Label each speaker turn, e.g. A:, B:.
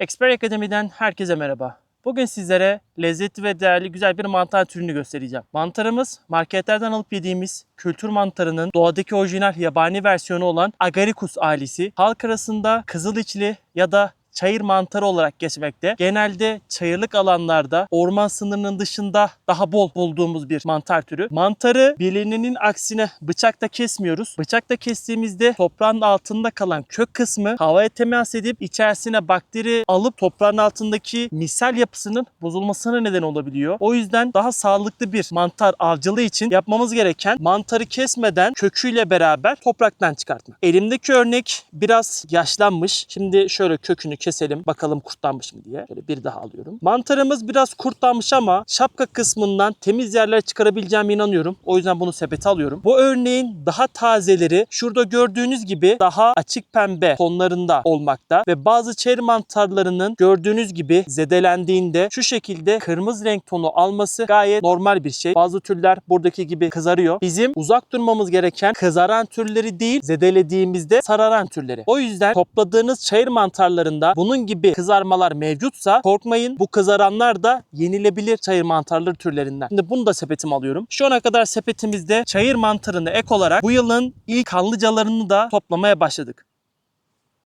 A: Expert Akademi'den herkese merhaba. Bugün sizlere lezzetli ve değerli güzel bir mantar türünü göstereceğim. Mantarımız marketlerden alıp yediğimiz kültür mantarının doğadaki orijinal yabani versiyonu olan Agaricus ailesi. Halk arasında kızıl içli ya da çayır mantarı olarak geçmekte. Genelde çayırlık alanlarda orman sınırının dışında daha bol bulduğumuz bir mantar türü. Mantarı bilinenin aksine bıçakta kesmiyoruz. Bıçakta kestiğimizde toprağın altında kalan kök kısmı havaya temas edip içerisine bakteri alıp toprağın altındaki misal yapısının bozulmasına neden olabiliyor. O yüzden daha sağlıklı bir mantar avcılığı için yapmamız gereken mantarı kesmeden köküyle beraber topraktan çıkartmak. Elimdeki örnek biraz yaşlanmış. Şimdi şöyle kökünü keselim bakalım kurtlanmış mı diye. Şöyle bir daha alıyorum. Mantarımız biraz kurtlanmış ama şapka kısmından temiz yerler çıkarabileceğime inanıyorum. O yüzden bunu sepete alıyorum. Bu örneğin daha tazeleri şurada gördüğünüz gibi daha açık pembe tonlarında olmakta ve bazı çeri mantarlarının gördüğünüz gibi zedelendiğinde şu şekilde kırmızı renk tonu alması gayet normal bir şey. Bazı türler buradaki gibi kızarıyor. Bizim uzak durmamız gereken kızaran türleri değil zedelediğimizde sararan türleri. O yüzden topladığınız çayır mantarlarında bunun gibi kızarmalar mevcutsa korkmayın bu kızaranlar da yenilebilir çayır mantarları türlerinden. Şimdi bunu da sepetime alıyorum. Şu ana kadar sepetimizde çayır mantarını ek olarak bu yılın ilk kanlıcalarını da toplamaya başladık.